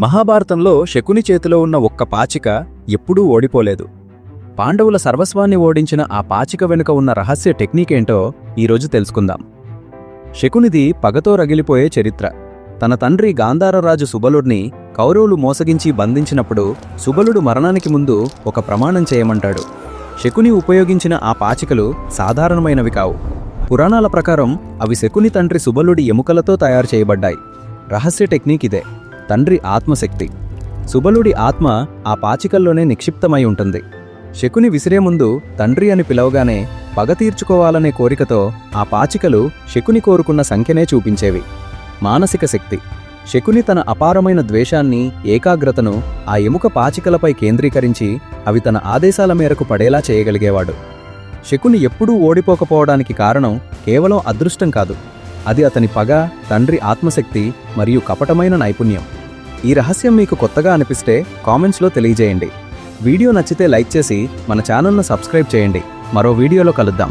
మహాభారతంలో శకుని చేతిలో ఉన్న ఒక్క పాచిక ఎప్పుడూ ఓడిపోలేదు. పాండవుల సర్వస్వాన్ని ఓడించిన ఆ పాచిక వెనుక ఉన్న రహస్య టెక్నిక్ ఏంటో ఈరోజు తెలుసుకుందాం. శకునిది పగతో రగిలిపోయే చరిత్ర. తన తండ్రి గాంధారరాజు సుబలుడిని కౌరవులు మోసగించి బంధించినప్పుడు సుబలుడు మరణానికి ముందు ఒక ప్రమాణం చేయమంటాడు. శకుని ఉపయోగించిన ఆ పాచికలు సాధారణమైనవి కావు. పురాణాల ప్రకారం అవి శకుని తండ్రి సుబలుడి ఎముకలతో తయారు చేయబడ్డాయి. రహస్య టెక్నిక్ ఇదే. తండ్రి ఆత్మశక్తి. సుబలుడి ఆత్మ ఆ పాచికల్లోనే నిక్షిప్తమై ఉంటుంది. శకుని విసిరే ముందు తండ్రి అని పిలవగానే పగ తీర్చుకోవాలనే కోరికతో ఆ పాచికలు శకుని కోరుకున్న సంఖ్యనే చూపించేవి. మానసిక శక్తి. శకుని తన అపారమైన ద్వేషాన్ని ఏకాగ్రతను ఆ ఎముక పాచికలపై కేంద్రీకరించి అవి తన ఆదేశాల మేరకు పడేలా చేయగలిగేవాడు. శకుని ఎప్పుడూ ఓడిపోకపోవడానికి కారణం కేవలం అదృష్టం కాదు. అది అతని పగ తండ్రి ఆత్మశక్తి మరియు కపటమైన నైపుణ్యం. ఈ రహస్యం మీకు కొత్తగా అనిపిస్తే కామెంట్స్లో తెలియజేయండి. వీడియో నచ్చితే లైక్ చేసి మన ఛానల్ను సబ్స్క్రైబ్ చేయండి. మరో వీడియోలో కలుద్దాం.